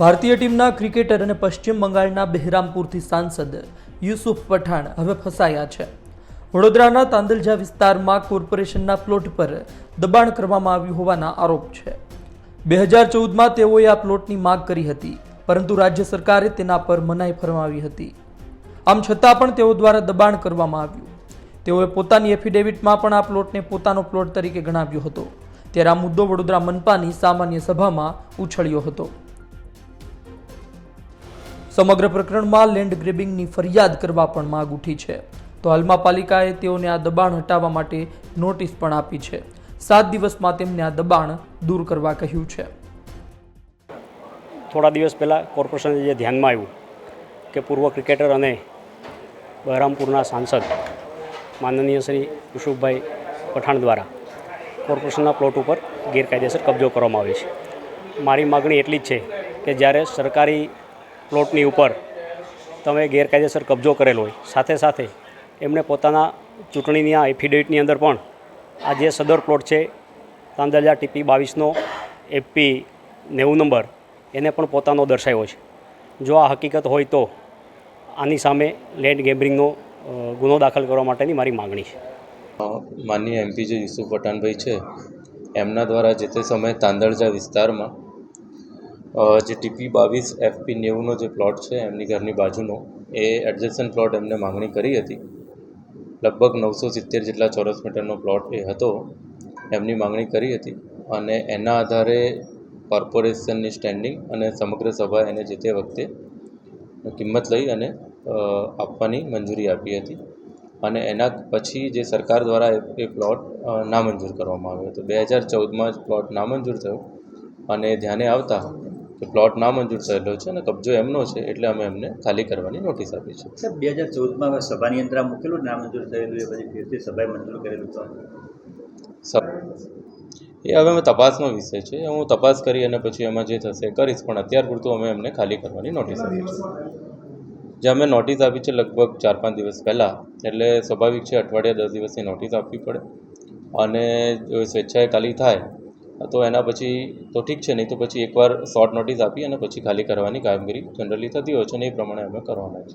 ભારતીય ટીમના ક્રિકેટર અને પશ્ચિમ બંગાળના બહેરામપુરથી સાંસદ યુસુફ પઠાણ હવે ફસાયા છે. વડોદરાના તાંદલજા વિસ્તારમાં કોર્પોરેશનના પ્લોટ પર દબાણ કરવામાં આવ્યું હોવાના આરોપ છે. બે હજાર ચૌદમાં તેઓએ આ પ્લોટની માગ કરી હતી, પરંતુ રાજ્ય સરકારે તેના પર મનાઈ ફરમાવી હતી. આમ છતાં પણ તેઓ દ્વારા દબાણ કરવામાં આવ્યું. તેઓએ પોતાની એફિડેવિટમાં પણ આ પ્લોટને પોતાનો પ્લોટ તરીકે ગણાવ્યો હતો. ત્યારે આ મુદ્દો વડોદરા મનપાની સામાન્ય સભામાં ઉછળ્યો હતો. સમગ્ર પ્રકરણમાં લેન્ડ ગ્રેબિંગની ફરિયાદ કરવા પણ માંગ ઉઠી છે. તો હાલમાં પાલિકાએ તેઓને આ દબાણ હટાવવા માટે નોટિસ પણ આપી છે. સાત દિવસમાં તેમને આ દબાણ દૂર કરવા કહ્યું છે. થોડા દિવસ પહેલાં કોર્પોરેશને જે ધ્યાનમાં આવ્યું કે પૂર્વ ક્રિકેટર અને બહેરામપુરના સાંસદ માનનીય શ્રી યુસુફભાઈ પઠાણ દ્વારા કોર્પોરેશનના પ્લોટ ઉપર ગેરકાયદેસર કબજો કરવામાં આવે છે. મારી માગણી એટલી જ છે કે જ્યારે સરકારી પ્લોટની ઉપર તમે ગેરકાયદેસર કબજો કરેલો હોય. સાથે સાથે એમણે પોતાના ચૂંટણીની આ એફિડેવિટની અંદર પણ આ જે સદર પ્લોટ છે તાંદરજા ટીપી બાવીસનો એપી નેવું નંબર, એને પણ પોતાનો દર્શાવ્યો છે. જો આ હકીકત હોય તો આની સામે લેન્ડ ગેમ્બરિંગનો ગુનો દાખલ કરવા માટેની મારી માગણી છે. માનનીય એમપી જે યુસુફ પઠાણભાઈ છે, એમના દ્વારા જે તે સમયે તાંદળજા વિસ્તારમાં જે ટીપી બાવીસ એફપી નેવુંનો જે પ્લોટ છે, એમની ઘરની બાજુનો, એ એડજસ્ટન પ્લોટ એમને માંગણી કરી હતી. લગભગ નવસો સિત્તેર જેટલા ચોરસ મીટરનો પ્લોટ એ હતો, એમની માંગણી કરી હતી. અને એના આધારે કોર્પોરેશનની સ્ટેન્ડિંગ અને સમગ્ર સભા એને જે તે વખતે કિંમત લઈ અને આપવાની મંજૂરી આપી હતી. અને એના પછી જે સરકાર દ્વારા એ પ્લોટ નામંજૂર કરવામાં આવ્યો હતો. બે હજાર ચૌદમાં જ પ્લોટ નામંજૂર થયો. અને ધ્યાને આવતા કે પ્લોટ નામંજૂર થયેલો છે અને કબજો એમનો છે એટલે અમે એમને ખાલી કરવાની નોટિસ આપી છે. સાહેબ બે હજાર ચૌદમાં સભાની અંદર આ મૂકેલું નામંજૂર થયેલું એ પછી ફેરથી સભાએ મંજૂર કરેલું તો? એ હવે અમે તપાસનો વિષય છે. હું તપાસ કરી અને પછી એમાં જે થશે કરીશ પણ અત્યાર પૂરતું અમે એમને ખાલી કરવાની નોટિસ આપી છે. જે અમે નોટિસ આપી છે લગભગ ચાર પાંચ દિવસ પહેલાં એટલે સ્વાભાવિક છે અઠવાડિયા દસ દિવસની નોટિસ આપવી પડે. અને જો સ્વેચ્છાએ ખાલી થાય તો એના પછી તો ઠીક છે, નહીં તો પછી એકવાર શોર્ટ નોટિસ આપી અને પછી ખાલી કરવાની કામગીરી જનરલી થતી હોય છે અને એ પ્રમાણે અમે કરવાના છે.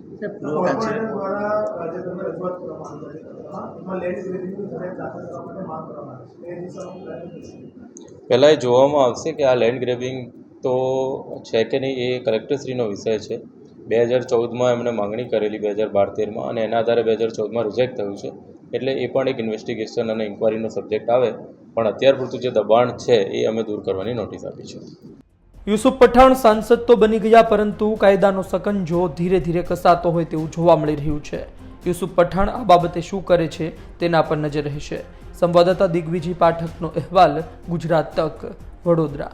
પહેલાં એ જોવામાં આવશે કે આ લેન્ડ ગ્રેબિંગ તો છે કે નહીં એ કલેક્ટરશ્રીનો વિષય છે. બે હજાર ચૌદમાં એમણે માંગણી કરેલી બે હજાર બાર તેરમાં અને એના આધારે બે હજાર ચૌદમાં રિજેક્ટ થયું છે. એટલે એ પણ એક ઇન્વેસ્ટિગેશન અને ઇન્કવાયરીનો સબ્જેક્ટ આવે. પણ અત્યાર પૂરતું જે દબાણ છે એ અમે દૂર કરવાની નોટિસ આપી છે. યુસુફ પઠાણ સાંસદ તો બની ગયા, પરંતુ કાયદાનો સકંજો ધીરે ધીરે કસાતો હોય તેવું જોવા મળી રહ્યું છે. યુસુફ પઠાણ આ બાબતે શું કરે છે તેના પર નજર રહેશે. સંવાદદાતા દિગ્વિજય પાઠકનો અહેવાલ ગુજરાત તક, વડોદરા.